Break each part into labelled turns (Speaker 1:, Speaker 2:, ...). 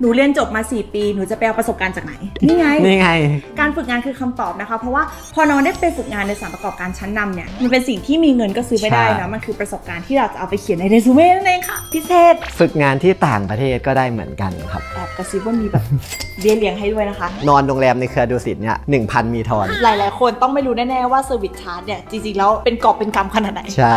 Speaker 1: หนูเรียนจบมา 4 ปี หนูจะไปเอาประสบการณ์จากไหน นี่ไง
Speaker 2: นี่ไง
Speaker 1: การฝึกงานคือคำตอบนะคะ เพราะว่าพอน้องได้ไปฝึกงานในสถานประกอบการชั้นนำเนี่ย มันเป็นสิ่งที่มีเงินก็ซื้อไม่ได้
Speaker 2: ใช่
Speaker 1: นะ มันคือประสบการณ์ที่เราจะเอาไปเขียนในเรซูเม่นั่นเองค่ะ พิเศษ
Speaker 2: ฝึกงานที่ต่างประเทศก็ได้เหมือนกันครับ
Speaker 1: แอบกระซิบว่ามีแบบ เบี้ยเลี้ยงให้ด้วยนะคะ
Speaker 2: นอนโรงแรมในเครือดูสิตเนี่ยหนึ่งพันมีทอน
Speaker 1: หลาย ๆ คนต้องไม่รู้แน่ ๆ ว่าเซอร์วิสชาร์จเนี่ย จริง ๆ แล้วเป็นกอบเป็นกำขนาดไหน
Speaker 2: ใช่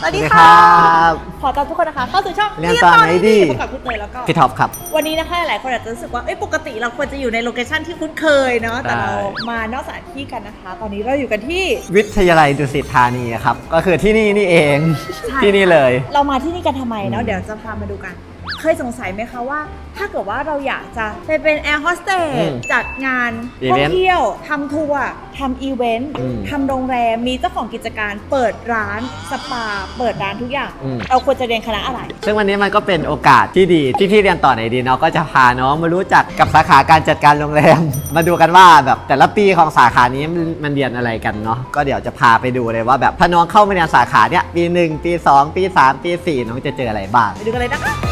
Speaker 1: สวัสดี
Speaker 2: สวัสดี
Speaker 1: ค่ะ
Speaker 2: ครับ
Speaker 1: ขอต้อนรับทุกคนนะคะเข้าสู่ช่อง
Speaker 2: เรียนต่อไหนดี
Speaker 1: พบกับพี่เตยแล้วก็
Speaker 2: พี่ท็อปครับ
Speaker 1: วันนี้นะคะหลายๆคนอาจจะรู้สึกว่าเอ้ยปกติเราควรจะอยู่ในโลเคชั่นที่คุ้นเคยเนาะ แต่เรา
Speaker 2: ใช่
Speaker 1: มานอกสถานที่กันนะคะ ตอนนี้เราอยู่กันที่
Speaker 2: วิทยาลัยดุสิตธานีครับ ก็คือที่นี่นี่เอง
Speaker 1: ใช่
Speaker 2: ที่นี่เลย
Speaker 1: เรามาที่นี่กันทำไมเนาะ
Speaker 2: อืม
Speaker 1: เดี๋ยวจะพามาดูกัน เคยสงสัยไหมคะว่า ถ้าเกิดว่าเราอยากจะไปเป็นแอร์โฮสเตสจัดงาน
Speaker 2: อี
Speaker 1: ท่อ
Speaker 2: เว
Speaker 1: ง
Speaker 2: นต์
Speaker 1: เที่ยวทำทัวร์ทำอีเวนต์
Speaker 2: อืม
Speaker 1: ทำโรงแรม มีเจ้าของกิจการเปิดร้านสปา เปิดร้านทุกอย่าง
Speaker 2: อืม
Speaker 1: เราควรจะเรียนคณะอะไร
Speaker 2: ซึ่งวันนี้มันก็เป็นโอกาสที่ดีที่พี่เรียนต่อไหนดีเนาะก็จะพาน้องมารู้จักกับสาขาการจัดการโรงแรม มาดูกันว่าแบบแต่ละปีของสาขานี้มันมันเรียนอะไรกันเนาะก็เดี๋ยวจะพาไปดูเลยว่าแบบถ้าน้องเข้ามาเรียนสาขาเนี้ยปีหนึ่งปีสองปีสามปีสี่น้องจะเจออะไรบ้าง
Speaker 1: ไปดูกันเลยนะคะ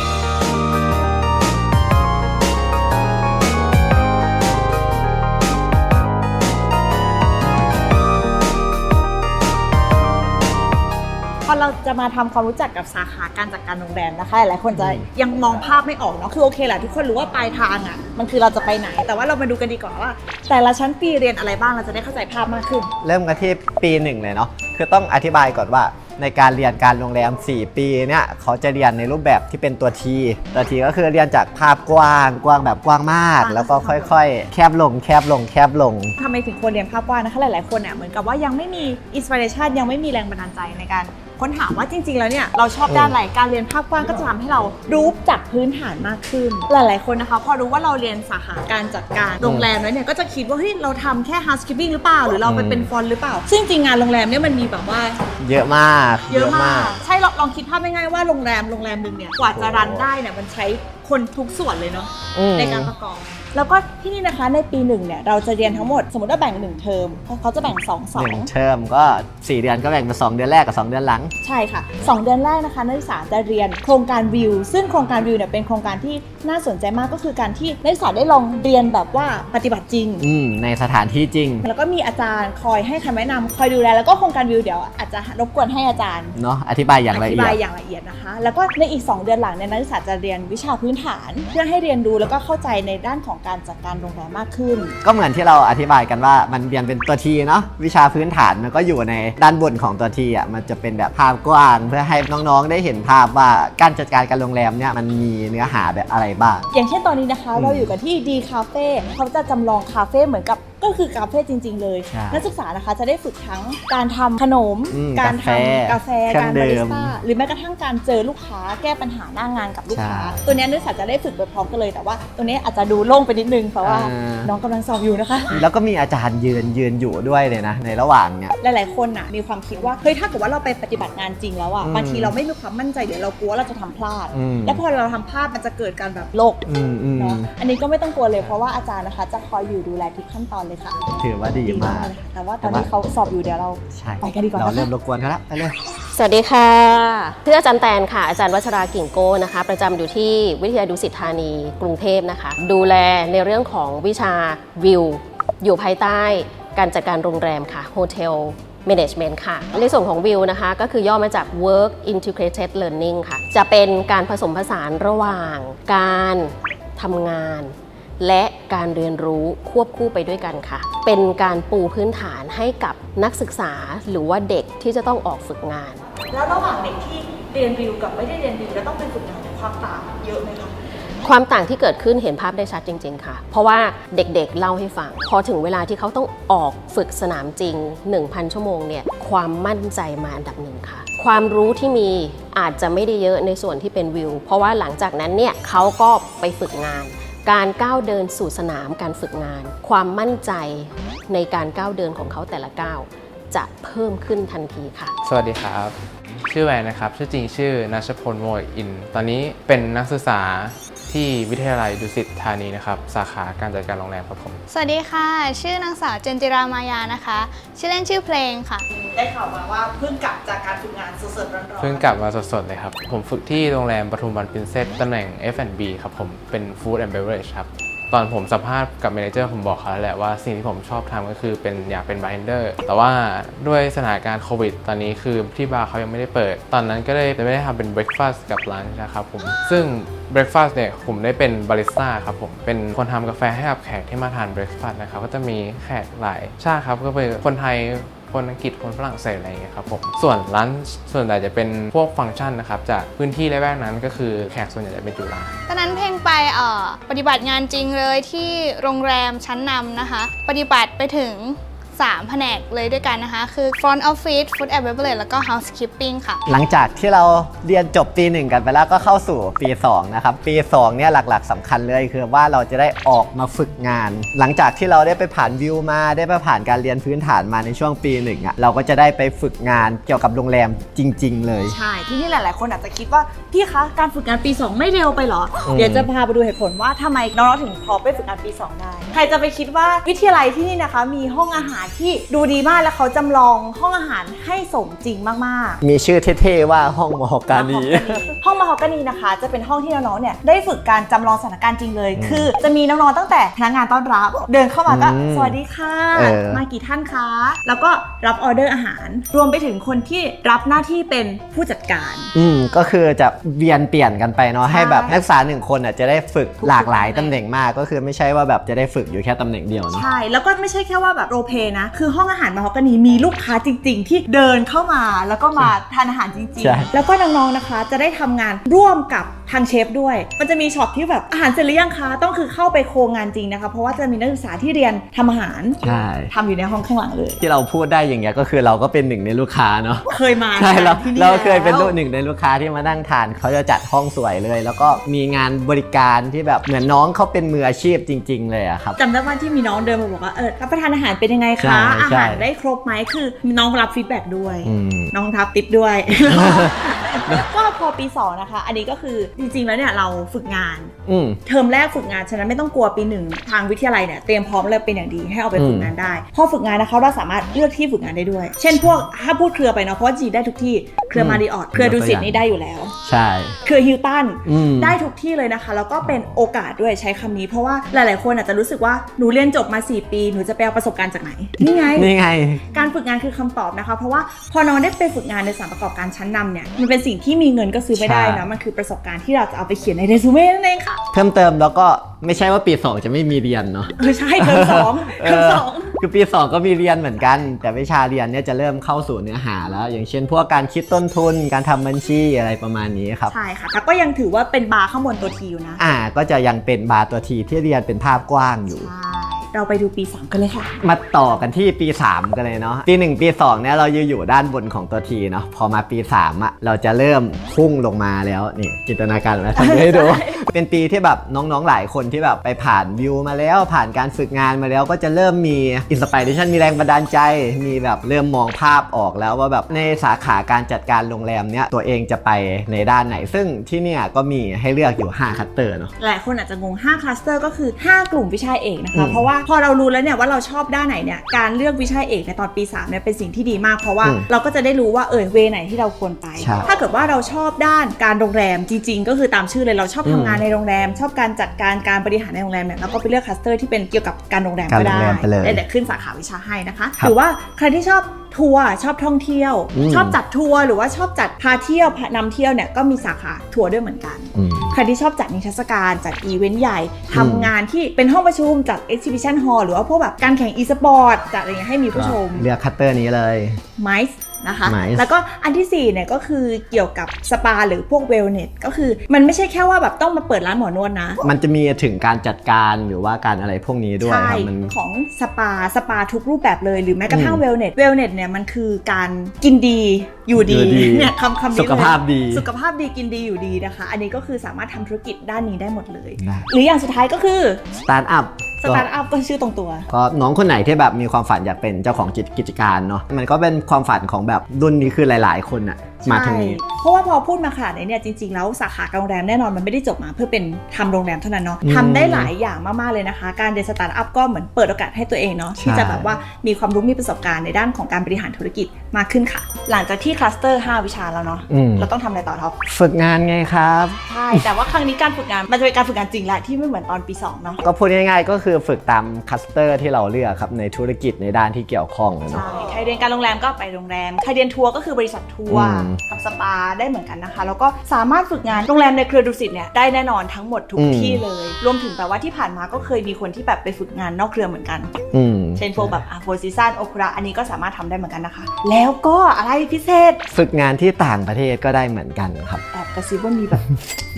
Speaker 1: จะมาทำความรู้จักกับสาขาการจัดการโรงแรมนะคะหลายคนจะยังมองภาพไม่ออกเนาะคือโอเคแหละทุกคนรู้ว่าปลายทางอะ่ะมันคือเราจะไปไหน แต่ว่าเรามาดูกันดีกว่าว่า แต่ละชั้นปีเรียนอะไรบ้างเราจะได้เข้าใจภาพมากขึ้น
Speaker 2: เริ่มกันที่ปีหนึ่งเลยเนาะคือต้องอธิบายก่อนว่าในการเรียนการโรงแรม 4 ปีเนี่ยเขาจะเรียนในรูปแบบที่เป็นตัวทีตัวทีก็คือเรียนจากภาพกว้าง กว้างแบบกว้างมาก
Speaker 1: อ่า
Speaker 2: แล้วก็ค่อยๆ แคบลง แคบลง แคบลง
Speaker 1: ทำไมถึงควรเรียนภาพวาดนะคะหลายๆคนเนี่ยเหมือนกับว่ายังไม่มีอินสปิเรชันยังไม่มีแรงบันดาลใจในการ ค้นหาว่าจริง ๆ แล้วเนี่ยเราชอบด้านอะไรการเรียนภาพกว้างก็จะทำให้เรารู้จากพื้นฐานมากขึ้น หลาย ๆ คนนะคะ พอรู้ว่าเราเรียนสาขาการจัดการโรงแรมแล้วเนี่ยก็จะคิดว่าเฮ้ยเราทำแค่ housekeeping หรือเปล่า หรือเราไปเป็นฟอนต์หรือเปล่า ซึ่งจริงๆงานโรงแรมเนี่ยมันมีแบบว่า
Speaker 2: เยอะมาก
Speaker 1: เยอะมาก ใช่ลองลองคิดภาพง่ายๆว่าโรงแรมโรงแรมหนึ่งเนี่ยกว่าจะรันได้เนี่ยมันใช้ คนทุกส่วนเลยเนาะ
Speaker 2: อืม
Speaker 1: ในการประกอบ แล้วก็ที่นี่นะคะในปีหนึ่งเนี่ยเราจะเรียนทั้งหมด สมมติว่าแบ่งหนึ่งเทอมเขาจะแบ่งสองสอ
Speaker 2: ห
Speaker 1: ง
Speaker 2: นึ่งเทอมก็ 4 เดือนก็แบ่งเป็น2เดือนแรกกับ 2 เดือนหลัง
Speaker 1: ใช่ค่ะ 2 เดือนแรกนะคะนักศึกษาจะเรียนโครงการวิว ซึ่งโครงการวิวเนี่ยเป็นโครงการที่น่าสนใจมากก็คือการที่นักศึกษาได้ลองเรียนแบบว่าปฏิบัติจริง
Speaker 2: อืม ในสถานที่จริง
Speaker 1: แล้วก็มีอาจารย์คอยให้คำแนะนำคอยดูแลแล้วก็โครงการวิวเดี๋ยวอาจจะรบกวนให้อาจารย์
Speaker 2: เนาะอธิบายอย่างละ
Speaker 1: อ
Speaker 2: เอี
Speaker 1: ธิ
Speaker 2: ย
Speaker 1: บา
Speaker 2: ด
Speaker 1: ยอย่างละเอียดนะคะ แล้วก็ในอีก 2 เดือนหลังเนี่ยนักศึกษาจะเรียนวิชาพื้นฐานเพื่อให้เรียนรู้แล้วก็เข้าใจในด้านของการจัดการโรงแรมมากขึ้น
Speaker 2: ก็เหมือนที่เราอธิบายกันว่ามันเรียนเป็นตัวทีเนาะวิชาพื้นฐานมันก็อยู่ในด้านบนของตัวทีอะมันจะเป็นแบบภาพกว้างเพื่อให้น้องๆ ได้เห็นภาพว่าการจัดการการโรงแรมเนี่ยมันมีเนื้อหาแบบอะไรบ้าง
Speaker 1: อย่างเช่นตอนนี้นะคะ
Speaker 2: อืม
Speaker 1: เราอยู่กันที่ดีคาเฟ่เขาจะจำลองคาเฟ่เหมือนกับ ก็คือคาเฟ่จริง ๆ เลย
Speaker 2: ใช่
Speaker 1: นักศึกษานะคะจะได้ฝึกทั้งการทำขนม
Speaker 2: อืม
Speaker 1: การทำ
Speaker 2: กาแฟ
Speaker 1: กาแฟ
Speaker 2: เครื่อง
Speaker 1: การบาริส
Speaker 2: ดื่ม
Speaker 1: ต้าหรือแม้กระทั่งการเจอลูกค้าแก้ปัญหาหน้างานกับลูกค้า
Speaker 2: ใช่
Speaker 1: ตัวเนี้ยนักศึกษาจะได้ฝึกไปพร้อมกันเลยแต่ว่าตัวเนี้ยอาจจะดูโล่งไปนิดนึงเพราะว่า
Speaker 2: อ่า
Speaker 1: น้องกำลังสอบอยู่นะคะ
Speaker 2: แล้วก็มีอาจารย์ยืนยืนอยู่ด้วยเลยนะ ในระหว่างเนี่ย
Speaker 1: หลายๆ คนน่ะมีความคิดว่าเฮ้ยถ้าเกิดว่าเราไปปฏิบัติงานจริงแล้วอะ
Speaker 2: อืม
Speaker 1: บางทีเราไม่มีความมั่นใจเดี๋ยวเรากลัวว่าเราจะทำพลาด
Speaker 2: อืม
Speaker 1: แล้วพอเราทำพลาดมันจะเกิดการแบบโลก
Speaker 2: อืมอืม
Speaker 1: เนาะอันนี้ก็ไม่ต้องกลัวเลยเพราะว่าอาจารย์นะคะ จะคอยอยู่ดูแลทุกขั้นตอนเลยค่ะ
Speaker 2: ถือว่าดีมาก
Speaker 1: เลยค่ะแต่ว่าตอนนี้เขาสอบอยู่เดี๋ยวเรา
Speaker 2: ใช่
Speaker 1: ไปกันดีกว่า
Speaker 2: เรา
Speaker 1: นะคะ
Speaker 2: เริ่มรบกวนเขาแล้วไปเลย
Speaker 3: สวัสดีค่ะชื่ออาจารย์แตนค่ะ อาจารย์วัชรากิ่งโก้นะคะ ประจำอยู่ที่วิทยาลัยดุสิตธานีกรุงเทพนะคะ ดูแลในเรื่องของวิชาวิว อยู่ภายใต้การจัดการโรงแรมค่ะ Hotel Management ค่ะ ในส่วนของวิวนะคะ ก็คือย่อมาจาก Work Integrated Learning ค่ะ จะเป็นการผสมผสานระหว่างการทำงาน และการเรียนรู้ควบคู่ไปด้วยกันค่ะ เป็นการปูพื้นฐานให้กับนักศึกษาหรือว่าเด็กที่จะต้องออกฝึกงาน
Speaker 1: แล้วระหว่างเด็กที่เรียนวิวกับไม่ได้เรียนวิวแล้วต้องเป็นฝึกงานเนี่ยความต่างเยอะไหมคะ
Speaker 3: ความต่างที่เกิดขึ้นเห็นภาพได้ชัดจริง ๆ ค่ะ เพราะว่าเด็กๆเล่าให้ฟัง พอถึงเวลาที่เขาต้องออกฝึกสนามจริง 1,000 ชั่วโมงเนี่ย ความมั่นใจมาอันดับหนึ่งค่ะ ความรู้ที่มีอาจจะไม่ได้เยอะในส่วนที่เป็นวิว เพราะว่าหลังจากนั้นเนี่ยเขาก็ไปฝึกงาน การก้าวเดินสู่สนามการฝึกงาน ความมั่นใจในการก้าวเดินของเขาแต่ละก้าวจะเพิ่มขึ้นทันทีค่ะ
Speaker 4: สวัสดีครับ ชื่อแวนนะครับ ชื่อจริงชื่อนัชพลโมอิน ตอนนี้เป็นนักศึกษา ที่วิทยาลัยดุสิตธานีนะครับ สาขาการจัดการโรงแรมครับผม
Speaker 5: สวัสดีค่ะ ชื่อนางสาวเจนจิรามายานะคะ ชื่อเล่นชื่อเพลงค่ะ
Speaker 1: ได้ข่าวมาว่าเพิ่งกลับจากการฝึกงานสดๆร้อนๆ
Speaker 4: เพิ่งกลับมาสดๆเลยครับ ผมฝึกที่โรงแรมปทุมวันปรินเซสตำแหน่ง F&B ครับผม เป็น Food and Beverage ครับ ตอนผมสัมภาษณ์กับ Manager ผมบอกเขาแล้วแหละว่าสิ่งที่ผมชอบทำก็คือเป็นอยากเป็นบาร์เทนเดอร์แต่ว่าด้วยสถานการณ์โควิด ตอนนี้คือที่บาร์เขายังไม่ได้เปิด ตอนนั้นก็เลยไม่ได้ทำเป็น breakfast กับ lunch นะครับผมซึ่ง breakfast เนี่ยผมได้เป็นบาริสต้าครับผมเป็นคนทำกาแฟให้กับแขกที่มาทาน breakfast นะครับก็จะมีแขกหลายชาติครับก็เป็นคนไทย คนอังกฤษคนฝรั่งเศสอะไรอย่างเงี้ยครับผมส่วนร้านส่วนใหญ่จะเป็นพวกฟังก์ชันนะครับจากพื้นที่แวกนั้นก็คือแขกส่วนใหญ่จะเป็นจุฬา
Speaker 5: ตอนนั้นเพลงไปเอ่อปฏิบัติงานจริงเลยที่โรงแรมชั้นนำนะคะ ปฏิบัติไปถึง 3 แผนกเลยด้วยกันนะคะ คือ front office food and beverage แล้วก็ housekeeping ค่ะ
Speaker 2: หลังจากที่เราเรียนจบปีหนึ่งกันไปแล้วก็เข้าสู่ปี 2 นะครับ ปี 2 เนี่ยหลักๆสำคัญเลยคือว่าเราจะได้ออกมาฝึกงาน หลังจากที่เราได้ไปผ่านวิวมาได้ไปผ่านการเรียนพื้นฐานมาในช่วงปีหนึ่งอะเราก็จะได้ไปฝึกงานเกี่ยวกับโรงแรมจริง ๆ เลย
Speaker 1: ใช่ ที่นี่หลาย ๆ คนอาจจะคิดว่าพี่คะการฝึกงานปี 2 ไม่เร็วไปเหรอ
Speaker 2: อืม
Speaker 1: เดี๋ยวจะพาไปดูเหตุผลว่าทำไมน้องๆถึงพอไปฝึกงานปี 2 ได้ ใครจะไปคิดว่าวิทยาลัยที่นี่นะคะ มีห้องอาหารที่ดูดีมากแล้วเขาจำลองห้องอาหารให้สมจริงมากๆ
Speaker 2: มีชื่อเท่ๆว่าห้องมหกานี
Speaker 1: ห้องมหอกานีนะคะ จะเป็นห้องที่น้องๆ เนี่ยได้ฝึกการจำลองสถานการณ์จริงเลย
Speaker 2: อืม
Speaker 1: คือจะมีน้องๆ ตั้งแต่พนักงานต้อนรับ เดินเข้ามาก็
Speaker 2: อืม
Speaker 1: สวัสดีค่ะ
Speaker 2: เออ
Speaker 1: มากี่ท่านคะ แล้วก็รับออเดอร์อาหาร รวมไปถึงคนที่รับหน้าที่เป็นผู้จัดการ
Speaker 2: อืมก็คือจะเวียนเปลี่ยนกันไปเนาะ
Speaker 1: ใช่
Speaker 2: ให้แบบนักศึกษาหนึ่งคนอะจะได้ฝึก
Speaker 1: ทุกๆ
Speaker 2: หลากหลาย
Speaker 1: ตำ
Speaker 2: ตำ
Speaker 1: แห
Speaker 2: แห
Speaker 1: น่
Speaker 2: น่
Speaker 1: ง
Speaker 2: งมาก ก็คือไม่ใช่ว่าแบบจะได้ฝึกอยู่แค่ตำแหน่งเดียวเนาะ
Speaker 1: ใช่ แล้วก็ไม่ใช่แค่ว่าแบบโรลเพลย์นะ คือห้องอาหารมหอกานีมีลูกค้าจริง ๆ ที่เดินเข้ามาแล้วก็มาทานอาหารจริง
Speaker 2: ใช่
Speaker 1: ๆ แล้วก็น้องๆนะคะจะได้ทำงานร่วมกับทางเชฟด้วย มันจะมีช็อตที่แบบอาหารเสร็จหรือยังคะ ต้องคือเข้าไปโครงงานจริงนะคะ เพราะว่าจะมีนักศึกษาที่เรียนทำอาหาร
Speaker 2: ใช่
Speaker 1: ทำอยู่ในห้องข้างหลังเลย
Speaker 2: ที่เราพูดได้อย่างเงี้ยก็คือเราก็เป็นหนึ่งในลูกค้าเนาะ
Speaker 1: เคยมา
Speaker 2: ใช่เรา
Speaker 1: ที่นี่
Speaker 2: เราเคยเป็น
Speaker 1: แล้ว
Speaker 2: ลูกหนึ่งในลูกค้าที่มานั่งทานเขาจะจัดห้องสวยเลย แล้วก็มีงานบริการที่แบบเหมือนน้องเขาเป็นมืออาชีพจริง ๆ เลยอะครับ
Speaker 1: จำได้ว่าที่มีน้องเดินมาบอกว่าเออรับประทานอาหารเป็นยังไง
Speaker 2: ใช่
Speaker 1: คะอา
Speaker 2: ใช่
Speaker 1: หารได้ครบไหมคือน้องรับฟีดแบ็กด้วย
Speaker 2: อืม
Speaker 1: น้องทับติดด้วย ก็พอปี2นะคะ อันนี้ก็คือจริงๆแล้วเนี่ยเราฝึกงาน
Speaker 2: อืม
Speaker 1: เทอมแรกฝึกงานฉะนั้นไม่ต้องกลัวปีหนึ่งทางวิทยาลัยเนี่ยเตรียมพร้อมเลยเป็นอย่างดีให้เอาไปฝึกงานได้ พอฝึกงานนะคะเราสามารถเลือกที่ฝึกงานได้ด้วย เช่นพวกถ้าพูดเครือไปเนาะเพราะว่าจีได้ทุกที่เครือ
Speaker 2: อืม
Speaker 1: มาริออทเครือย
Speaker 2: กตัว
Speaker 1: ดูสิต
Speaker 2: อย่าง
Speaker 1: นี่ได้อยู่แล้ว
Speaker 2: ใช่
Speaker 1: เครือฮิลตัน
Speaker 2: อืม
Speaker 1: ได้ทุกที่เลยนะคะ แล้วก็เป็นโอกาสด้วยใช้คำนี้ เพราะว่าหลาย ๆ คนอาจจะรู้สึกว่าหนูเรียนจบมา 4 ปี หนูจะไปเอาประสบการณ์จากไหนนี่ไง
Speaker 2: นี่ไง
Speaker 1: การฝึกงานคือคำตอบนะคะ เพราะว่าพอน้องได้ไปฝึกงานในสถานประกอบการชั้นนำเนี่ยมันเป็นสิ่งที่มีเงินก็ซื้อไม่ได้
Speaker 2: ใช่
Speaker 1: นะมันคือประสบการณ์ที่เราจะเอาไปเขียนในเรซูเม่นั่นเองค่ะ
Speaker 2: เพิ่มเติมแล้วก็ไม่ใช่ว่าปี2จะไม่มีเรียนเนาะ
Speaker 1: เออใช่เทอมสองเทอมสอง
Speaker 2: คือปี2ก็มีเรียนเหมือนกัน แต่วิชาเรียนเนี่ยจะเริ่มเข้าสู่เนื้อหาแล้ว อย่างเช่นพวกการคิดต้นทุนการทำบัญชีอะไรประมาณนี้ครับ
Speaker 1: ใช่ค่ะแต่ก็ยังถือว่าเป็นบาร์ข้างบนตัวทีอยู่นะ
Speaker 2: อ่าก็จะยังเป็นบาร์ตัวทีที่เรียนเป็นภาพกว้างอยู่
Speaker 1: ใช่ เราไปดูปี 3 กันเลยค่ะ
Speaker 2: มาต่อกันที่ปี 3 กันเลยเนาะปี 1 ปี 2 เนี่ยเราอยู่อยู่ด้านบนของตัวทีเนาะพอมาปี 3อะเราจะเริ่มพุ่งลงมาแล้วนี่จินตนาการมาทำให้ดู เป็นปีที่แบบน้องๆหลายคนที่แบบไปผ่านวิวมาแล้วผ่านการฝึกงานมาแล้วก็จะเริ่มมีอินสปิเรชันมีแรงบันดาลใจมีแบบเริ่มมองภาพออกแล้วว่าแบบในสาขาการจัดการโรงแรมเนี่ยตัวเองจะไปในด้านไหน ซึ่งที่เนี่ยก็มีให้เลือกอยู่5คัตเตอร์เนาะ
Speaker 1: หลายคนอาจจะงง5คลัสเตอร์ก็คือ 5 กลุ่มวิชาเอกนะ
Speaker 2: อื
Speaker 1: คะ
Speaker 2: ม
Speaker 1: เพราะว่าพอเรารู้แล้วเนี่ยว่าเราชอบด้านไหนเนี่ยการเลือกวิชาเอกในตอนปี3เนี่ยเป็นสิ่งที่ดีมากเพราะว่า
Speaker 2: อืม
Speaker 1: เราก็จะได้รู้ว่าเออเวไหนที่เราควรไป
Speaker 2: ใช่
Speaker 1: ถ้าเกิดว่าเราชอบด้านการโรงแรมจริง ๆ ก็คือตามชื่อเลยเราชอบ
Speaker 2: อืม
Speaker 1: ทำงานในโรงแรม ชอบการจัดการการบริหารในโรงแรมเนี่ยเราก็ไปเลือกคลัสเตอร์ที่เป็นเกี่ยวกับการโรงแรม
Speaker 2: การ
Speaker 1: ก็
Speaker 2: โร
Speaker 1: ได้
Speaker 2: งแรมไปเลย
Speaker 1: เดี๋ยวขึ้นสาขาวิชาให้นะคะ
Speaker 2: ครับ
Speaker 1: หรือว่าใครที่ชอบ ทัวร์ชอบท่องเที่ยว
Speaker 2: อืม
Speaker 1: ชอบจัดทัวร์หรือว่าชอบจัดพาเที่ยวพานำเที่ยวเนี่ยก็มีสาขาทัวร์ด้วยเหมือนกัน
Speaker 2: อืม
Speaker 1: ใครที่ชอบจัดนิทรรศการจัดอีเวนต์ใหญ่ทำงานที่เป็นห้องประชุมจัด exhibition hall หรือว่าพวกแบบการแข่ง e-sport จัดอะไรเงี้ยให้มีผู้ชม
Speaker 2: เลือกคัตเตอร์นี้เลย
Speaker 1: ไมซ์ นะคะ
Speaker 2: Mice
Speaker 1: แล้วก็อันที่4เนี่ยก็คือเกี่ยวกับสปาหรือพวกเวลเนสก็คือมันไม่ใช่แค่ว่าแบบต้องมาเปิดร้านหมอนวดนะ
Speaker 2: มันจะมีถึงการจัดการหรือว่าการอะไรพวกนี้ด้วย
Speaker 1: ใช่
Speaker 2: ครับมัน
Speaker 1: ของสปาสปาทุกรูปแบบเลยหรือแม้กระทั่ง
Speaker 2: อืม
Speaker 1: เวลเนสเวลเนสเนี่ยมันคือการกินดีอยู่ดี
Speaker 2: อยู่ดี
Speaker 1: เนี่ยคำคำนี้
Speaker 2: สุขภาพดี
Speaker 1: สุขภาพดีกินดีอยู่ดีนะคะ อันนี้ก็คือสามารถทำธุรกิจด้านนี้ได้หมดเลย
Speaker 2: ได้
Speaker 1: หรืออย่างสุดท้ายก็คือ
Speaker 2: สตาร์ทอัพ
Speaker 1: สตาร์ทอัพก็ชื่อตรงตัว
Speaker 2: ก็น้องคนไหนที่แบบมีความฝันอยากเป็นเจ้าของกิจกิจการเนาะมันก็เป็นความฝันของแบบรุ่นนี้คือหลาย ๆ คนอะ มาทางนี้
Speaker 1: ใช่เพราะว่าพอพูดมาขนาดนี้เนี่ยจริง ๆ แล้วสาขาการโรงแรมแน่นอนมันไม่ได้จบมาเพื่อเป็นทำโรงแรมเท่านั้นเนาะ
Speaker 2: อืม
Speaker 1: ทำได้หลายอย่างมากๆเลยนะคะ การเรียนสตาร์ทอัพก็เหมือนเปิดโอกาสให้ตัวเองเนาะที่จะแบบว่ามีความรู้มีประสบการณ์ในด้านของการบริหารธุรกิจมากขึ้นค่ะ หลังจากที่คลัสเตอร์5วิชาแล้วเนาะ
Speaker 2: อืม
Speaker 1: เราต้องทำอะไรต่อท็อป
Speaker 2: ฝึกงานไงครับ
Speaker 1: ใช่แต่ว่าครั้งนี้การฝึกงานมันจะเป็นการฝึกงานจริงแหละที่ไม่เหมือนตอนปี2เนาะ
Speaker 2: ก็พูดง่ายๆ ก็คือฝึกตามคัสเตอร์ที่เราเลือกครับในธุรกิจในด้านที่เกี่ยวข้องเนาะ
Speaker 1: ใช่ใครเรียนการโรงแรมก็ไปโรงแรมใครเรียนทัวร์ก็คือบริษัททัวร์
Speaker 2: อืม
Speaker 1: ทำสปาได้เหมือนกันนะคะ แล้วก็สามารถฝึกงานโรงแรมในเครือดุสิตเนี่ยได้แน่นอนทั้งหมดทุก
Speaker 2: อืม
Speaker 1: ที่เลย รวมถึงแบบว่าที่ผ่านมาก็เคยมีคนที่แบบไปฝึกงานนอกเครือเหมือนกัน
Speaker 2: อืม
Speaker 1: เช่นพวกแบบอะโฟซีซันโอคุระอันนี้ก็สามารถทำได้เหมือนกันนะคะ แล้วก็อะไรพิเศษ
Speaker 2: ฝึกงานที่ต่างประเทศก็ได้เหมือนกันครับ
Speaker 1: แอบกระซิบว่ามีแบบ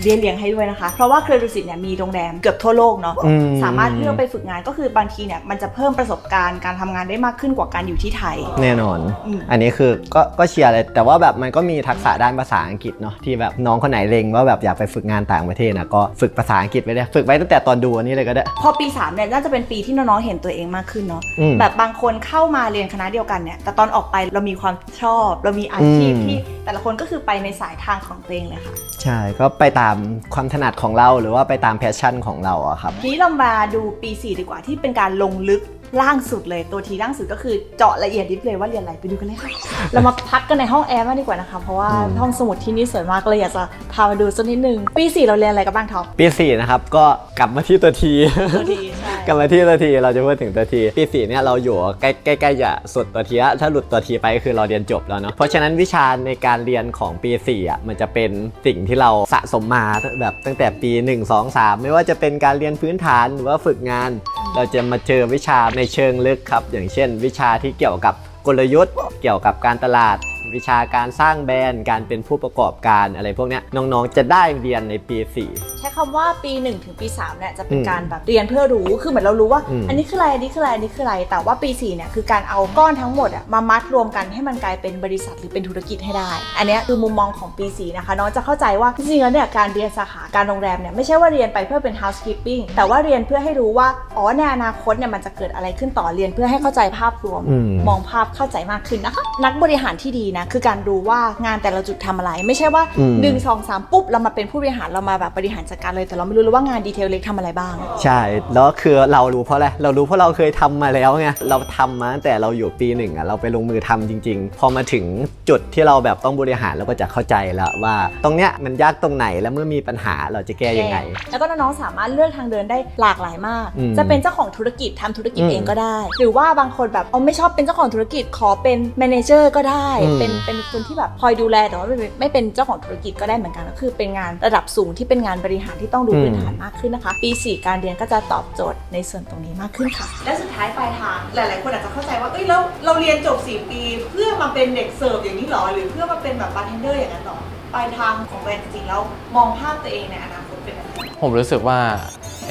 Speaker 1: เบี้ยเลี้ยงให้ด้วยนะคะ เพราะว่าเครือดุสิตเนี่ยมีโรงแรมเกือบทั่วโลกเนาะ
Speaker 2: อืม
Speaker 1: สามารถเลือกไปฝึกงานก็คือบางทีเนี่ยมันจะเพิ่มประสบการณ์การทำงานได้มากขึ้นกว่าการอยู่ที่ไทย
Speaker 2: แน่นอน
Speaker 1: อืม
Speaker 2: อันนี้คือก็ก็เชียร์เลยแต่ว่าแบบมันก็มีทักษะด้านภาษาอังกฤษเนาะที่แบบน้องคนไหนเล็งว่าแบบอยากไปฝึกงานต่างประเทศนะก็ฝึกภาษาอังกฤษไว้เลยฝึกไว้ตั้งแต่ตอนดูอันนี้เลยก็ได้
Speaker 1: พอปี3เนี่ยน่าจะเป็นปีที่น้องๆเห็นตัวเองมากขึ้นเนาะ
Speaker 2: อืม
Speaker 1: แบบบางคนเข้ามาเรียนคณะเดียวกันเนี่ยแต่ตอนออกไปเรามีความชอบ เรามีอาชีพ
Speaker 2: อืม
Speaker 1: ที่แต่ละคนก็คือไปในสายทางของตัวเองเลยค่ะ
Speaker 2: ใช่ก็ไปตามความถนัดของเราหรือว่าไปตามแพชชั่นของเราอะครับ
Speaker 1: ทีนี้เรามาดูปี 4 ดีกว่าที่เป็นการลงลึก ล่างสุดเลยตัวทีล่างสุดก็คือเจาะละเอียดดิบเลยว่าเรียนอะไรไปดูกันเลยค่ะเรามาพักกันในห้องแอร์มากดีกว่านะคะ เพราะว่า
Speaker 2: อืม
Speaker 1: ห้องสมุดที่นี่สวยมากเลยอยากจะพามาดูสักนิดนึงปี4เราเรียนอะไรกันบ้างท็อป
Speaker 2: ปีสี่นะครับก็กลับมาที่ตัวที
Speaker 1: ตัวทีใช่
Speaker 2: กลับมาที่ตัวทีเราจะพูดถึงตัวทีปีสี่เนี่ยเราอยู่ใกล้ใกล้ใกล้จะสุดตัวทีละถ้าหลุดตัวทีไปก็คือเราเรียนจบแล้วเนาะเพราะฉะนั้นวิชาในการเรียนของปีสี่อะมันจะเป็นสิ่งที่เราสะสมมาแบบตั้งแต่ปี 1 2 3 ไม่ว่าจะเป็นการเรียนพื้นฐานหรือว่าฝึกงาน เราจะมาเจอวิชาในเชิงลึกครับ อย่างเช่น วิชาที่เกี่ยวกับกลยุทธ์ เกี่ยวกับการตลาด วิชาการสร้างแบรนด์การเป็นผู้ประกอบการอะไรพวกเนี้ยน้องๆ จะได้เรียนในปีสี่
Speaker 1: ใช้คำว่าปี 1 ถึงปี3เนี่ยจะเป็น
Speaker 2: อืม
Speaker 1: การแบบเรียนเพื่อรู้คือเหมือนเรารู้ว่า
Speaker 2: อืม
Speaker 1: อันนี้คืออะไรอันนี้คืออะไรอันนี้คืออะไร แต่ว่าปี4เนี่ยคือการเอาก้อนทั้งหมดอะมามัดรวมกันให้มันกลายเป็นบริษัทหรือเป็นธุรกิจให้ได้ อันเนี้ยคือมุมมองของปี4นะคะน้องจะเข้าใจว่าจริงๆแล้วเนี่ยการเรียนสาขาการโรงแรมเนี่ยไม่ใช่ว่าเรียนไปเพื่อเป็น housekeeping แต่ว่าเรียนเพื่อให้รู้ว่าอ๋อในอนาคตเนี่ยมันจะเกิดอะไรขึ้นต่อเรียนเพื่อให้เข้าใจภาพรวม
Speaker 2: อืม
Speaker 1: มองภาพเข้าใจมากขึ้นนะคะ นักบริหารที่ดีนะ คือการรู้ว่างานแต่ละจุดทำอะไร ไม่ใช่ว่า
Speaker 2: อืม
Speaker 1: ดึงสองสามปุ๊บ เรามาเป็นผู้บริหารเรามาแบบบริหารจัดการเลย แต่เราไม่รู้เลยว่างานดีเทลเล็กทำอะไรบ้าง
Speaker 2: ใช่ แล้วคือเรารู้เพราะอะไรเรารู้เพราะเราเคยทำมาแล้วไงเราทำมาตั้งแต่เราอยู่ปีหนึ่งอะเราไปลงมือทำจริง ๆ พอมาถึงจุดที่เราแบบต้องบริหารเราก็จะเข้าใจแล้วว่า ตรงเนี้ยมันยากตรงไหนแล้วเมื่อมีปัญหาเราจะแก้ยังไง
Speaker 1: แล้วก็น้องๆสามารถเลือกทางเดินได้หลากหลายมาก
Speaker 2: อืม
Speaker 1: จะเป็นเจ้าของธุรกิจทำธุรกิจ
Speaker 2: อืม
Speaker 1: เองก็ได้ หรือว่าบางคนแบบเอาไม่ชอบเป็นเจ้าของธุรกิจขอเป็นแมเนเจอร์ก็ได้
Speaker 2: อืม
Speaker 1: เป็นเป็นคนที่แบบคอยดูแลแต่ว่าไม่เป็นไม่เป็นเจ้าของธุรกิจก็ได้เหมือนกันก็คือ เป็นงานระดับสูงที่เป็นงานบริหารที่ต้องรู้พื้นฐานมากขึ้นนะคะ ปี 4 การเรียนก็จะตอบโจทย์ในส่วนตรงนี้มากขึ้นค่ะ และสุดท้ายปลายทางหลาย ๆ คนอาจจะเข้าใจว่าเอ้ยแล้วเราเรียนจบ 4 ปี เพื่อมาเป็นเด็กเสิร์ฟอย่างนี้หรอ หรือเพื่อมาเป็นแบบบาร์เทนเดอร์อย่างนั้นหรอปลายทางของแบรนด์จริงๆแล้วมองภาพตัวเองในอนาคตเป็นอะไร
Speaker 4: ผมรู้สึกว่า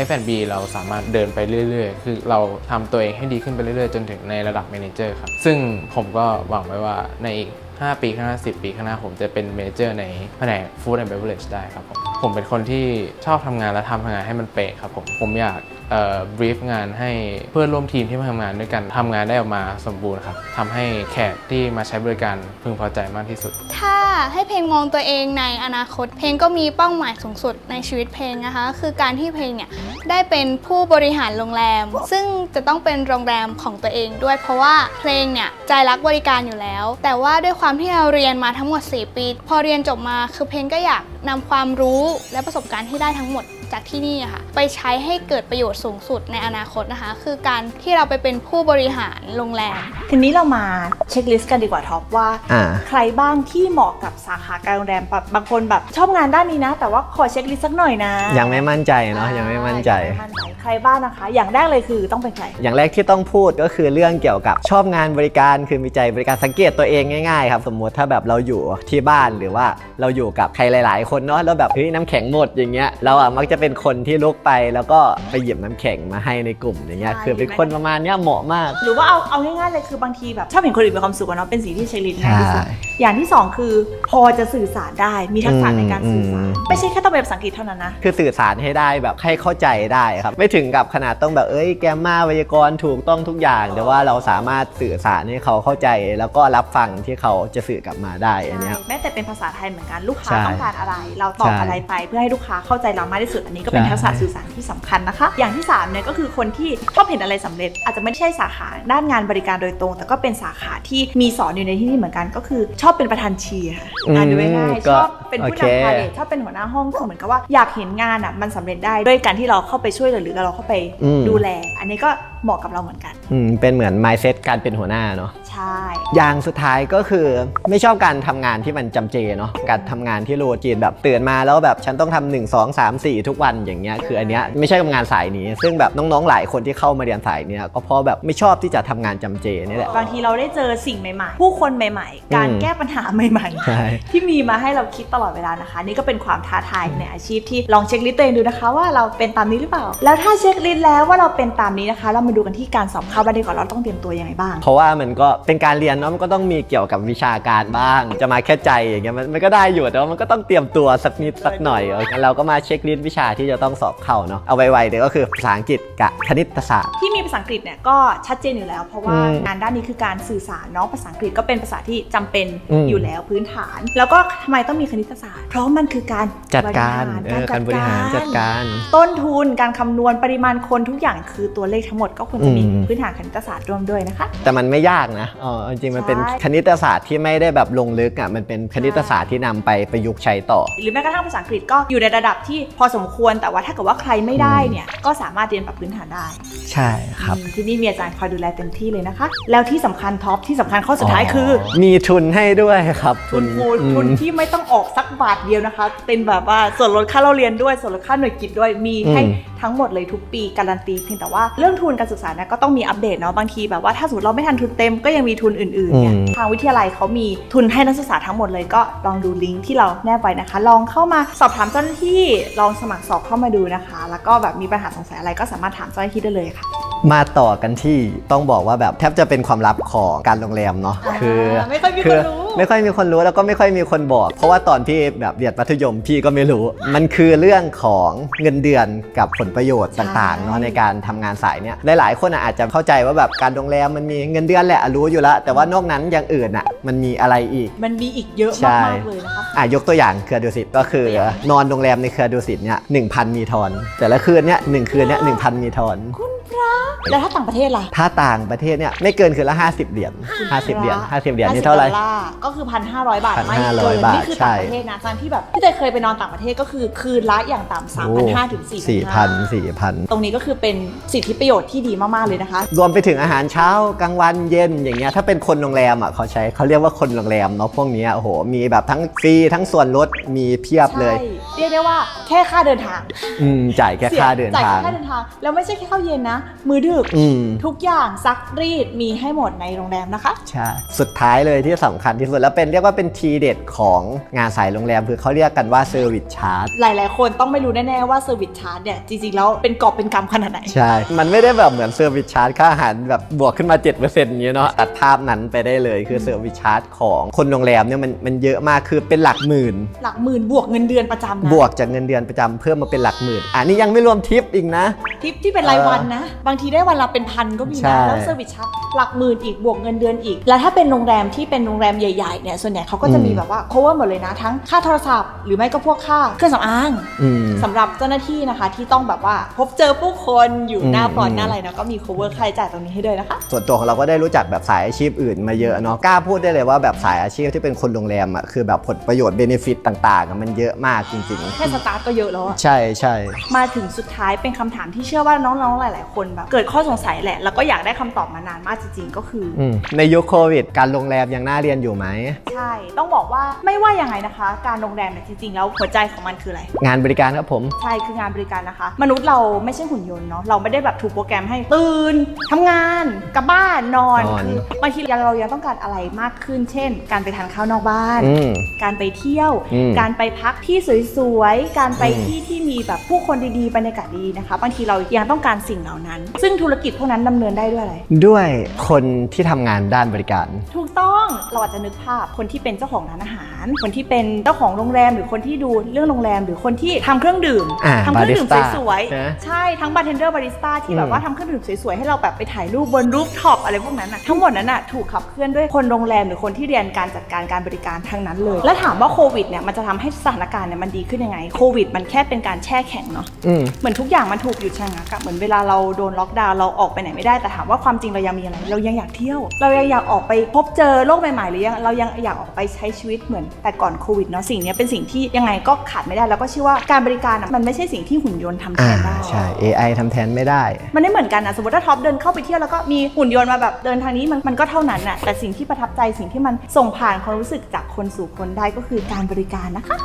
Speaker 4: F&B เราสามารถเดินไปเรื่อยๆ คือเราทำตัวเองให้ดีขึ้นไปเรื่อยๆ จนถึงในระดับ m ม n เจอร์ครับ ซึ่งผมก็หวังไว้ว่าในอีก 5 ปีข้างหน้า 10 ปีข้างหน้า ผมจะเป็น m มเจอร์ในแผนก Food and Beverage ได้ครับผมผมเป็นคนที่ชอบทำงานและทำงานให้มันเป๊ะครับผมผมอยากเอ่อบรีฟงานให้เพื่อนร่วมทีมที่มาทำงานด้วยกันทำงานได้ออกมาสมบูรณ์ครับทำให้แขกที่มาใช้บริการพึงพอใจมากที่สุด
Speaker 5: ถ้าให้เพลงมองตัวเองในอนาคต เพลงก็มีเป้าหมายสูงสุดในชีวิตเพลงนะคะคือการที่เพลงเนี่ยได้เป็นผู้บริหารโรงแรม ซึ่งจะต้องเป็นโรงแรมของตัวเองด้วยเพราะว่าเพลงเนี่ยใจรักบริการอยู่แล้ว แต่ว่าด้วยความที่เราเรียนมาทั้งหมด 4 ปี พอเรียนจบมาคือเพลงก็อยากนำความรู้และประสบการณ์ที่ได้ทั้งหมดจากที่นี่อะค่ะ ไปใช้ให้เกิดประโยชน์สูงสุดในอนาคตนะคะ คือการที่เราไปเป็นผู้บริหารโรงแรม
Speaker 1: ทีนี้เรามาเช็คลิสต์กันดีกว่าท็อปว่า
Speaker 2: อ่า
Speaker 1: ใครบ้างที่เหมาะกับสาขาการโรงแรมแบบบางคนแบบชอบงานด้านนี้นะ แต่ว่าขอเช็คลิสต์สักหน่อยนะ
Speaker 2: ยังไม่มั่นใจเนาะยังไม่มั่นใจ
Speaker 1: ยังไม่มั่นใจใครบ้างนะคะ อย่างแรกเลยคือต้องเป็นใคร
Speaker 2: อย่างแรกที่ต้องพูดก็คือเรื่องเกี่ยวกับชอบงานบริการคือมีใจบริการสังเกตตัวเองง่ายๆครับ สมมติถ้าแบบเราอยู่ที่บ้านหรือว่าเราอยู่กับใครหลาย ๆคนเนาะแล้วแบบเฮ้ยน้ำแข็งหมดอย่างเงี้ยเราอะมักจะเป็นคนที่ลุกไปแล้วก็ไปหยิบน้ำแข็งมาให้ในกลุ่มอย่างเงี้ย
Speaker 1: ใช่
Speaker 2: คือเป็นคนประมาณเนี้ยเหมาะมาก
Speaker 1: หรือว่าเอาเอาง่ายๆเลยคือบางทีแบบชอบเห็นคนอื่นมีความสุขอะเนาะเป็นสิ่งที่เช็คลิสต์ง่ายที่สุดอย่างที่สองคือพอจะสื่อสารได้มีทักษะในการสื่อสาร
Speaker 2: อืม
Speaker 1: ไม่ใช่แค่ต้องเป็นภาษาอังกฤษเท่านั้นนะ
Speaker 2: คือสื่อสารให้ได้แบบให้เข้าใจได้ครับ ไม่ถึงกับขนาดต้องแบบเอ้ยแกมมาไวยากรณ์ถูกต้องทุกอย่าง แต่ว่าเราสามารถสื่อสารให้เขาเข้าใจ แล้วก็รับฟังที่เขาจะสื่อกลับมาได้อันเนี้ย
Speaker 1: แม้แต่เป็นภาษาไทยเหมือนกันลูกค้า
Speaker 2: ใช่
Speaker 1: ต้องการอะไรเราตอบ
Speaker 2: ใช่
Speaker 1: อะไรไปเพื่อให้ลูกค้าเข้าใจเรามากที่สุดอันนี้ก็เป็น
Speaker 2: ใช่
Speaker 1: ทักษะสื่อสารที่สำคัญนะคะ อย่างที่สามเนี่ยก็คือคนที่ชอบเห็นอะไรสำเร็จ อาจจะไม่ใช่สาขาด้านงานบริการโดยตรง แต่ก็เป็นสาขาที่มีสอนอยู่ในที่นี่เหมือนกัน ก็คือชอบเป็นประธานเชียร์อ่านดูง่ายๆ
Speaker 2: ก็
Speaker 1: ชอบเป็นผู้
Speaker 2: โอเคนำ
Speaker 1: พาเลทชอบเป็นหัวหน้าห้องคือเหมือนกับว่าอยากเห็นงานอะมันสำเร็จได้ด้วยการที่เราเข้าไปช่วยเหลือหรือเราเข้าไป
Speaker 2: อืม
Speaker 1: ดูแล อันนี้ก็เหมาะกับเราเหมือนกัน
Speaker 2: อืมเป็นเหมือน mindset การเป็นหัวหน้าเนาะ
Speaker 1: ใช่
Speaker 2: อย่างสุดท้ายก็คือไม่ชอบการทำงานที่มันจำเจเนาะการทำงานที่โรจีนแบบตื่นมาแล้วแบบฉันต้องทำหนึ่งสองสามสี่ทุกวันอย่างเงี้ยคืออันเนี้ยไม่ใช่ทำงานสายนี้ ซึ่งแบบน้องๆหลายคนที่เข้ามาเรียนสายเนี้ยก็เพราะแบบไม่ชอบที่จะทำงานจำเจนี่แหละ
Speaker 1: บางทีเราได้เจอสิ่งใหม่ๆ ผู้คนใหม่ๆ การ
Speaker 2: อืม
Speaker 1: แก้ปัญหาใหม่
Speaker 2: ใช่
Speaker 1: ๆ ที่มีมาให้เราคิดตลอดเวลานะคะ นี่ก็เป็นความท้าทายในอาชีพที่ลองเช็คลิสต์ตัวเองดูนะคะ ว่าเราเป็นตามนี้หรือเปล่า แล้วถ้าเช็คลิสต์แล้วว่าเราเป็นตามนี้นะคะ เรามาดูกันที่การสอบเข้าบ้านดีกว่าเราต้องเตรียมตัวยังไงบ้าง
Speaker 2: เพราะว่ามันก็เป็นการเรียนเนาะมันก็ต้องมีเกี่ยวกับวิชาการบ้าง จะมาแค่ใจอย่างเงี้ยมันมันก็ได้อยู่แต่ว่ามันก็ต้องเตรียมตัวสักนิดสักหน่อยเอองั้นเราก็มาเช็คลิสต์วิชาที่จะต้องสอบเข้าเนาะเอาไวๆเดี๋ยวก็คือภาษาอังกฤษกับคณิตศาสตร์
Speaker 1: ที่มีภาษาอังกฤษเนี่ยก็ชัดเจนอยู่แล้ว เพราะว่า
Speaker 2: อืม
Speaker 1: งานด้านนี้คือการสื่อสารเนาะภาษาอังกฤษก็เป็นภาษาที่จำเป็น
Speaker 2: อืม
Speaker 1: อยู่แล้วพื้นฐาน แล้วก็ทำไมต้องมีคณิตศาสตร์ เพราะมันคือการ
Speaker 2: จัดการ
Speaker 1: บ
Speaker 2: เออการบริหารจัดการ
Speaker 1: ต้นทุนการคำนวณปริมาณคนทุกอย่างคือตัวเลขทั้งหมดก็ควรจะมี
Speaker 2: อืม
Speaker 1: พื้นฐานคณิตศาสตร์ร่วมด้วยนะคะ
Speaker 2: แต่มันไม่ยากนะอ๋อจริงๆมันเป็น
Speaker 1: ใช่
Speaker 2: คณิตศาสตร์ที่ไม่ได้แบบลงลึกอะมันเป็นคณิตศาสตร์ที่นำไปประยุกต์ใช้ต่อ
Speaker 1: หรือแม้กระทั่งภาษาอังกฤษก็อยู่ในระดับที่พอสมควรแต่ว่าถ้าเกิดว่าใครไม่ได้เนี่ยก็สามารถเรียนปรับพื้นฐานได้
Speaker 2: ใช่ครับ
Speaker 1: อืมที่นี่มีอาจารย์คอยดูแลเต็มที่เลยนะคะ แล้วที่สำคัญท็อปที่สำคัญข้อสุดท้ายคือ
Speaker 2: มีทุนให้ด้วยครับ
Speaker 1: ทุนฟูน
Speaker 2: อืม
Speaker 1: ทุนที่ไม่ต้องออกสักบาทเดียวนะคะ เป็นแบบว่าส่วนลดค่าเราเรียนด้วยส่วนลดค่าหน่วยกิจด้วยมีให้
Speaker 2: อืม
Speaker 1: ทั้งหมดเลยทุกปีการันตีเพียงแต่ว่าเรื่องทุนการศึกษาเนี่ยก็ต้องมีอัปเดตเนาะบางทีแบบว่าถ้าสมมติเราไม่ทันทุนเต็มก็ยังมีทุนอื่นๆเนี่ย
Speaker 2: อืม
Speaker 1: ทางวิทยาลัยเขามีทุนให้นักศึกษาทั้งหมดเลยก็ลองดูลิงก์ที่เราแนบไว้นะคะลองเข้ามาสอบถามเจ้าหน้าที่ลองสมัครสอบเข้ามาดูนะคะ แล้วก็แบบมีปัญหาสงสัยอะไรก็สามารถถามเจ้าหน้าที่ได้เลยค่ะ
Speaker 2: มาต่อกันที่ต้องบอกว่าแบบแทบจะเป็นความลับของการโรงแรมเนาะ
Speaker 1: อ่า
Speaker 2: คือ
Speaker 1: ไม่ค่อยมีคนรู้
Speaker 2: ไม่ค่อยมีคนรู้แล้วก็ไม่ค่อยมีคนบอก เพราะว่าตอนที่แบบเรียนมัธยมพี่ก็ไม่รู้ มันคือเรื่องของเงินเดือนกับผลประโยชน์ต่างๆเนาะในการทำงานสายเนี้ยหลายๆ คนอะอาจจะเข้าใจว่าแบบการโรงแรมมันมีเงินเดือนแหละรู้อยู่แล้ว แต่ว่านอกนั้นอย่างอื่นอะมันมีอะไรอีก
Speaker 1: มันมีอีกเยอะ
Speaker 2: ใช่
Speaker 1: มากๆเลยนะคะ
Speaker 2: อะยกตัวอย่างเครือดุสิตก็คือนอนโรงแรมในเครือดุสิตเนี่ยหนึ่งพันมีทอน แต่ละคืนเนี่ยหนึ่งคืนเนี่ยหนึ่งพันมีทอน
Speaker 1: คุณ พระ แล้วถ้าต่างประเทศล่ะ
Speaker 2: ถ้าต่างประเทศเนี่ยไม่เกินคืนละ 50 เหรียญ50 เหรียญ50 เหรียญนี่เท่าไหร่
Speaker 1: ดอลลาร์ก็คือพันห้าร้อยบาทไม่
Speaker 2: 1,500
Speaker 1: เกิน
Speaker 2: บาท
Speaker 1: นี่คือ
Speaker 2: ใช่
Speaker 1: ต่างประเทศนะตอนที่แบบที่เตยเคยไปนอนต่างประเทศก็คือคืนละอย่างต่ำสามพันห้าถึงสี่
Speaker 2: สี่พันสี่พัน
Speaker 1: ตรงนี้ก็คือเป็นสิทธิประโยชน์ที่ดีมาก ๆ เลยนะคะ
Speaker 2: รวมไปถึงอาหารเช้ากลางวันเย็นอย่างเงี้ยถ้าเป็นคนโรงแรมอะเขาใช้เขาเรียกว่าคนโรงแรมเนาะพวกเนี้ยโอ้โหมีแบบทั้งฟรีทั้งส่วนลดมีเพียบเลย
Speaker 1: ใช่เรียกได้ว่าแค่ค่าเดินทาง
Speaker 2: อืมจ่ายแค่ค่าเดิน
Speaker 1: จ่าย
Speaker 2: ทา
Speaker 1: แค่
Speaker 2: ง
Speaker 1: ค่าเดินทาง แล้วไม่ใช่แค่ข้าวเย็นนะมือดึก
Speaker 2: อืม
Speaker 1: ทุกอย่างซักรีดมีให้หมดในโรงแรมนะคะ
Speaker 2: ใช่สุดท้ายเลยที่สำคัญที่สุดแล้วเป็นเรียกว่าเป็นทีเด็ดของงานสายโรงแรม คือเขาเรียกกันว่าเซอร์วิสชาร์จ
Speaker 1: หลายๆ คนต้องไม่รู้แน่ๆว่าเซอร์วิสชาร์จเนี่ยจริงๆแล้วเป็นกอบเป็นกำขนาดไหน
Speaker 2: ใช่ มันไม่ได้แบบเหมือนเซอร์วิสชาร์จค่าอาหารแบบบวกขึ้นมา 7%อย่างเงี้ยเนาะตัดภาพนั้นไปได้เลยคือเซอร์วิสชาร์จของคนโรงแรมเนี่ยมันมันเยอะมากคือเป็นหลักหมื่น
Speaker 1: หลักหมื่นบวกเงินเดือนประจำนะ
Speaker 2: บวกจากเงินเดือนประจำเพิ่มมาเป็นหลักหมื่น อันนี้ยังไม่รวมทิปอีกนะ
Speaker 1: ทิปที่เป็นรายวันนะบางทีได้วันละเป็นพันก็มี
Speaker 2: ใช่
Speaker 1: นะ แล้วเซอร์วิสชาร์จหลักหมื่นอีกบวกเงินเดือนอีก แล้วถ้าเป็นโรงแรมที่เป็นโรงแรมใหญ่ๆเนี่ย ส่วนใหญ่เขาก็จะมีแบบว่า cover หมดเลยนะ ทั้งค่าโทรศัพท์หรือไม่ก็พวกค่าเครื่องสำอาง
Speaker 2: อืม
Speaker 1: สำหรับเจ้าหน้าที่นะคะที่ต้องแบบว่าพบเจอผู้คนอยู่หน้า
Speaker 2: อืม
Speaker 1: ปลอด
Speaker 2: อืม
Speaker 1: หน้าอะไรนะก็มี cover ค่าใช้จ่ายตรงนี้ให้ด้วยนะคะ
Speaker 2: ส่วนตัวของเราก็ได้รู้จักแบบสายอาชีพอื่นมาเยอะเนาะกล้าพูดได้เลยว่าแบบสายอาชีพที่เป็นคนโรงแรมอะคือแบบผลประโยชน์เบนฟิตต่างๆอะมันเยอะมากจริง
Speaker 1: แค่สตาร์ทก็เยอะแล้วอะ
Speaker 2: ๆ ใช่ใช่
Speaker 1: มาถึงสุดท้ายเป็นคำถามที่เชื่อว่าน้องๆหลาย ๆ คนแบบเกิดข้อสงสัยแหละ แล้วก็อยากได้คำตอบมานานมากจริงๆ ก็คืออ
Speaker 2: อืมในยุคโควิด การโรงแรมยังน่าเรียนอยู่ไหม
Speaker 1: ใช่ ต้องบอกว่าไม่ว่ายังไงนะคะ การโรงแรมเนี่ยจริงๆ แล้วหัวใจของมันคืออะไร
Speaker 2: งานบริการครับผม
Speaker 1: ใช่ คืองานบริการนะคะ มนุษย์เราไม่ใช่หุ่นยนต์เนาะเราไม่ได้แบบถูกโปรแกรมให้ตื่นทำงานกลับบ้านนอน
Speaker 2: นอน
Speaker 1: คือบางทีเรายังต้องการอะไรมากขึ้น เช่น การไปทานข้าวนอกบ้าน
Speaker 2: อืม
Speaker 1: การไปเที่ยว
Speaker 2: อืม
Speaker 1: การไปพักที่สวยๆ การไป
Speaker 2: อืม
Speaker 1: ที่ที่มีแบบผู้คนดีๆ บรรยากาศดีๆนะคะ บางทีเรายังต้องการสิ่งเหล่านั้น ซึ่งธุรกิจพวกนั้นดำเนินได้ด้วยอะไร
Speaker 2: ด้วยคนที่ทำงานด้านบริการ
Speaker 1: ถูกต้องเราอาจจะนึกภาพคนที่เป็นเจ้าของร้านอาหาร คนที่เป็นเจ้าของโรงแรม หรือคนที่ดูเรื่องโรงแรม หรือคนที่ทำเครื่องดื่ม
Speaker 2: อ่า
Speaker 1: ทำเครื่องดื่ม
Speaker 2: barista
Speaker 1: สวย
Speaker 2: นะ
Speaker 1: ๆ ใช่ทั้งบาร์เทนเดอร์บาริสต้าที่แบ
Speaker 2: อื
Speaker 1: บ
Speaker 2: ม
Speaker 1: ว่าทำเครื่องดื่มสวยๆ ให้เราแบบไปถ่ายรูปบนรูฟท็อปอะไรพวกนั้นอะทั้งหมดนั้นอะถูกขับเคลื่อนด้วยคนโรงแรมหรือคนที่เรียนการจัดการการบริการทั้งนั้นเลย แล้วถามว่าโควิดเนี่ยมันจะทำให้สถานการณ์เนี่ยมันดีขึ้นยังไงโควิด มันแค่เป็นการแช่แข็งเนาะ
Speaker 2: อืม
Speaker 1: เหมือนทุกอย่างมันถูกหยุดชะงักอะเหมือนเวลาเราโดนล็อกดาวน์เราออกไปไหนไม่ได้แต่ถามว่าความจริงเรายังมีอะไร เรายังอยากเที่ยว เรายังอยากออกไปพบเจอโลกใหม่ๆหรือยังเรายังอยากออกไปใช้ชีวิตเหมือนแต่ก่อนโควิดเนาะสิ่งเนี้ยเป็นสิ่งที่ยังไงก็ขาดไม่ได้แล้วก็เชื่อว่าการบริการอะมันไม่ใช่สิ่งที่หุ่นยนต์ทำแท
Speaker 2: อ่าน
Speaker 1: ได้
Speaker 2: ใช่ AI ทำแทนไม่ได้
Speaker 1: มันไม่เหมือนกันนะสมมติถ้าท็อปเดินเข้าไปเที่ยวแล้วก็มีหุ่นยนต์มาแบบเดินทางนี้มันมันก็เท่านั้นน่ะแต่สิ่งที่ประทับใจสิ่งที่มันส่งผ่านความรู้สึกจากคนสู่คนได้ก็คือการบริการนะคะ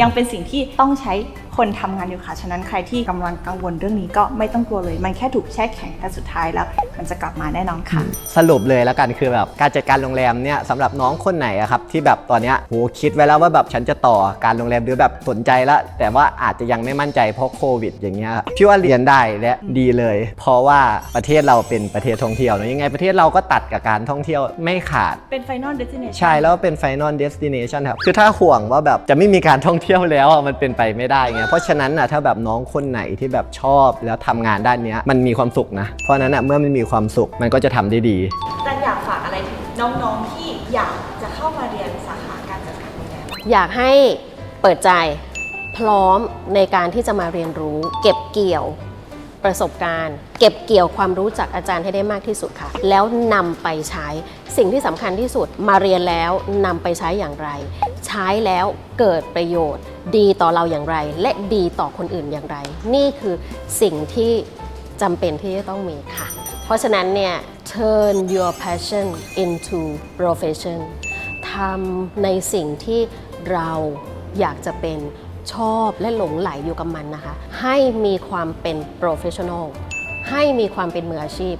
Speaker 1: ยังเป็นสิ่งที่ต้องใช้ คนทำงานอยู่ค่ะ ฉะนั้นใครที่กำลังกังวลเรื่องนี้ก็ไม่ต้องกลัวเลย มันแค่ถูกแช่แข็งแต่สุดท้ายแล้ว มันจะกลับมาแน่นอนค่ะ
Speaker 2: สรุปเลยแล้วกันคือแบบการจัดการโรงแรมเนี่ยสำหรับน้องคนไหนอะครับที่แบบตอนเนี้ยโหคิดไว้แล้วว่าแบบฉันจะต่อการโรงแรมหรือแบบสนใจแล้วแต่ว่าอาจจะยังไม่มั่นใจเพราะโควิด อย่างเงี้ยพี่ว่าเรียนได้และดีเลย เพราะว่าประเทศเราเป็นประเทศท่องเที่ยวเนอะยังไงประเทศเราก็ตัดกับการท่องเที่ยวไม่ขาด
Speaker 1: เป็น Final Destination
Speaker 2: ใช่แล้วเป็น Final Destination ครับคือถ้าห่วงว่าแบบจะไม่มีการท่องเที่ยวแล้วอะมันเป็นไปไม่ได้ไงเพราะฉะนั้นนะถ้าแบบน้องคนไหนที่แบบชอบแล้วทำงานด้านเนี้ยมันมีความสุขนะ เพราะฉะนั้นนะเมื่อมันมีความสุขมันก็จะทำได้ดี
Speaker 1: แต่อยากฝากอะไรถึงน้องๆที่อยากจะเข้ามาเรียนสาขาการจัดการโรงแรม
Speaker 3: อยากให้เปิดใจพร้อมในการที่จะมาเรียนรู้ เก็บเกี่ยวประสบการณ์ เก็บเกี่ยวความรู้จากอาจารย์ให้ได้มากที่สุดค่ะ แล้วนำไปใช้สิ่งที่สำคัญที่สุดมาเรียนแล้วนำไปใช้อย่างไร ใช้แล้วเกิดประโยชน์ดีต่อเราอย่างไร และดีต่อคนอื่นอย่างไร นี่คือสิ่งที่จำเป็นที่จะต้องมีค่ะ เพราะฉะนั้นเนี่ย turn your passion into profession ทำในสิ่งที่เราอยากจะเป็นชอบและหลงไหลอยู่กับมันนะคะ ให้มีความเป็น professional ให้มีความเป็นมืออาชีพ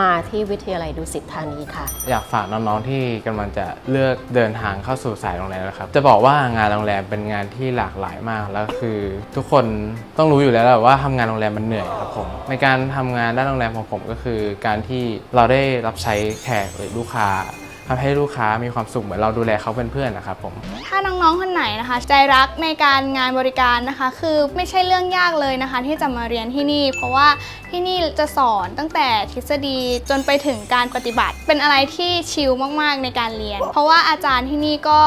Speaker 3: มาที่วิทยาลัยดุสิตธานีค่ะ
Speaker 4: อยากฝากน้องๆที่กำลังจะเลือกเดินทางเข้าสู่สายโรงแรมนะครับ จะบอกว่างานโรงแรมเป็นงานที่หลากหลายมากแล้วคือ ทุกคนต้องรู้อยู่แล้วแหละว่าทำงานโรงแรมมันเหนื่อยครับผมในการทำงานด้านโรงแรมของผมก็คือ การที่เราได้รับใช้แขกหรือลูกค้า ทำให้ลูกค้ามีความสุขเหมือนเราดูแลเขาเป็นเพื่อนนะครับผม
Speaker 5: ถ้าน้องๆคนไหนนะคะ ใจรักในการงานบริการนะคะ คือไม่ใช่เรื่องยากเลยนะคะ ที่จะมาเรียนที่นี่ เพราะว่าที่นี่จะสอนตั้งแต่ทฤษฎีจนไปถึงการปฏิบัติ เป็นอะไรที่ชิลมากๆในการเรียน เพราะว่าอาจารย์ที่นี่ก็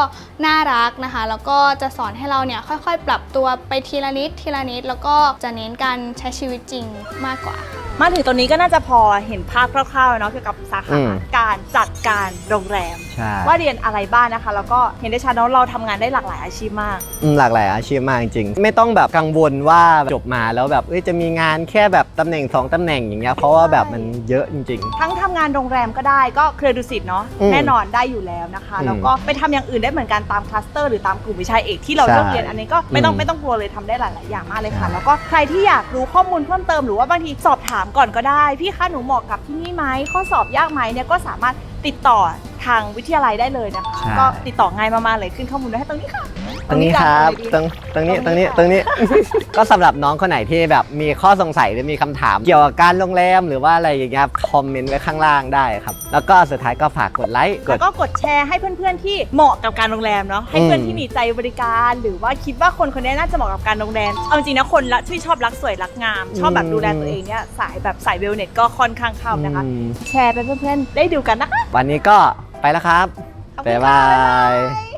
Speaker 5: น่ารักนะคะ แล้วก็จะสอนให้เราเนี่ยค่อยๆ ปรับตัวไปทีละนิดทีละนิด แล้วก็จะเน้นการใช้ชีวิตจริงมากกว่า
Speaker 1: มาถึงตรงนี้ก็น่าจะพอเห็นภาพคร่าวๆเนาะเกี่ยวกับสา
Speaker 2: อื
Speaker 1: ขามการจัดการโรงแรม
Speaker 2: ใช่
Speaker 1: ว่าเรียนอะไรบ้างนะคะ แล้วก็เห็นได้ชัดเนาะเราทำงานได้หลากหลายอาชีพมาก
Speaker 2: อืมหลากหลายอาชีพมากจริงๆไม่ต้องแบบกังวลว่าจบมาแล้วแบบเอ้ยจะมีงานแค่แบบตำแหน่งสองตำแหน่งอย่างเงี้ยเพราะว่าแบบมันเยอะจริง
Speaker 1: ทั้งทำงานโรงแรมก็ได้ก็เครือดุสิตเนาะ
Speaker 2: อืม
Speaker 1: แน่นอนได้อยู่แล้วนะคะ
Speaker 2: อืม
Speaker 1: แล้วก็ไปทำอย่างอื่นได้เหมือนกันตามคลัสเตอร์ หรือตามกลุ่มวิชาเอกที่เรา
Speaker 2: ใช่
Speaker 1: เลือกเรียนอันนี้ก็ไม่ต้อง
Speaker 2: อืม
Speaker 1: ไม่ต้องกลัวเลยทำได้หลาย ๆ อย่างมากเลยค่ะ
Speaker 2: ใช่
Speaker 1: แล้วก็ใครที่อยากรู้ข้อมูลเพิ่มเติมหรือว่าบางทีสอบถามก่อนก็ได้ พี่คะหนูเหมาะกับที่นี่ไหมข้อสอบยากไหมเนี่ยก็สามารถติดต่อ ทางวิทยาลัยได้เลยนะคะ
Speaker 2: ใช่
Speaker 1: ก็ติดต่อง่ายมากๆเลยขึ้นข้อมูลไว้ให้ตรงนี้ค่ะ
Speaker 2: ตรงนี้ครับ
Speaker 1: จ้ะ
Speaker 2: ตรงตรงนี้
Speaker 1: ต
Speaker 2: ต
Speaker 1: ร
Speaker 2: รงง
Speaker 1: นี้
Speaker 2: นี้ตรงนี้ ก็สำหรับน้องคนไหนที่แบบมีข้อสงสัยหรือมีคำถามเกี่ยวกับการโรงแรมหรือว่าอะไรอย่างเงี้ยคอมเมนต์ไว้ข้างล่างได้ครับ แล้วก็สุดท้ายก็ฝากกดไลค์ก
Speaker 1: แล้
Speaker 2: ด
Speaker 1: วก็กดแชร์ให้เพื่อนๆที่เหมาะกับการโรงแรมเนาะให้เพื่อน
Speaker 2: อืม
Speaker 1: ที่มีใจบริการ หรือว่าคิดว่าคนคนนี้น่าจะเหมาะกับการโรงแรมเอาจริงๆนะคนละที่ชอบรักสวยรักงาม ชอบแบบดูแลตัวเองเนี่ยสายแบบสายเวลเนสก็ค่อนข้างเข้านะคะ
Speaker 2: อืม
Speaker 1: แชร์ไปเพื่อนๆได้ดูกันนะคะ
Speaker 2: วันนี้ก็ ไปแล้วครับ
Speaker 1: ขอบคุณ
Speaker 2: บ๊าย
Speaker 1: ค่ะ
Speaker 2: บาย
Speaker 1: บ๊ายบาย